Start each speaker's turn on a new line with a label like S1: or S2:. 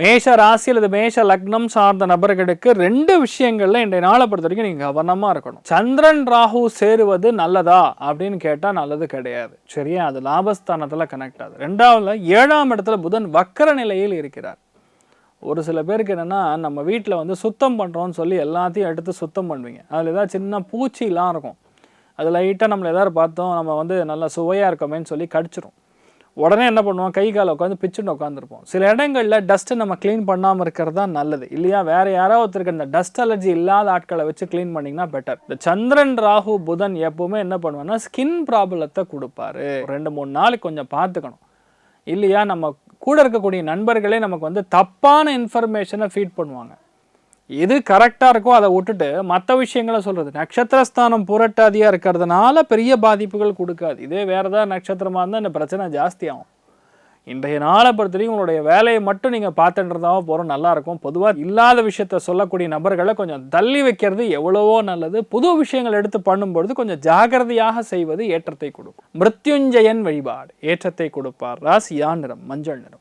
S1: மேஷ ராசி அல்லது மேஷ லக்னம் சார்ந்த நபர்களுக்கு ரெண்டு விஷயங்கள்ல இன்றைய நாளை பொறுத்த வரைக்கும் நீங்க கவனமா இருக்கணும். சந்திரன் ராகு சேருவது நல்லதா அப்படின்னு கேட்டா நல்லது கிடையாது. சரியா? அது லாபஸ்தானத்துல கனெக்ட் ஆகுது. ரெண்டாவதுல ஏழாம் இடத்துல புதன் வக்கர நிலையில் இருக்கிறார். ஒரு சில பேருக்கு என்னென்னா நம்ம வீட்டில் வந்து சுத்தம் பண்ணுறோம்னு சொல்லி எல்லாத்தையும் எடுத்து சுத்தம் பண்ணுவீங்க. அதில் ஏதாவது சின்ன பூச்சிலாம் இருக்கும். அது லைட்டாக நம்மளை எதாவது பார்த்தோம் நம்ம வந்து நல்லா சுவையாக இருக்கோமேன்னு சொல்லி கடிச்சிரும். உடனே என்ன பண்ணுவோம்? கை காலை உட்காந்து பிச்சுன்னு உட்காந்துருப்போம் சில இடங்களில் டஸ்ட்டு நம்ம க்ளீன் பண்ணாமல் இருக்கிறது தான் நல்லது. இல்லையா? வேறு யாராவது ஒருத்தருக்கு இந்த டஸ்ட் அலர்ஜி இல்லாத ஆட்களை வச்சு க்ளீன் பண்ணிங்கன்னா பெட்டர் இந்த சந்திரன் ராகு புதன் எப்போவுமே என்ன பண்ணுவேன்னா ஸ்கின் ப்ராப்ளத்தை கொடுப்பாரு. ரெண்டு மூணு நாளைக்கு கொஞ்சம் பார்த்துக்கணும். இல்லையா? நம்ம கூட இருக்கக்கூடிய நண்பர்களே நமக்கு வந்து தப்பான இன்ஃபர்மேஷனை ஃபீட் பண்ணுவாங்க. எது கரெக்டாக இருக்கோ அதை விட்டுட்டு மற்ற விஷயங்களை சொல்கிறது நட்சத்திரஸ்தானம் புரட்டாதியாக இருக்கிறதுனால பெரிய பாதிப்புகள் கொடுக்காது. இதே வேறு ஏதாவது நட்சத்திரமாக இருந்தால் இந்த பிரச்சனை ஜாஸ்தியாகும். இன்றைய நாளை பொறுத்தவரைக்கும் உங்களுடைய வேலையை மட்டும் நீங்கள் பார்த்துன்றதாக போகிறோம் நல்லாயிருக்கும் பொதுவாக இல்லாத விஷயத்த சொல்லக்கூடிய நபர்களை கொஞ்சம் தள்ளி வைக்கிறது எவ்வளவோ நல்லது. புது விஷயங்கள் எடுத்து பண்ணும்பொழுது கொஞ்சம் ஜாகிரதையாக செய்வது ஏற்றத்தை கொடுக்கும். மிருத்யுஞ்சயன் வழிபாடு ஏற்றத்தை கொடுப்பார். ராசியா நிறம் மஞ்சள் நிறம்.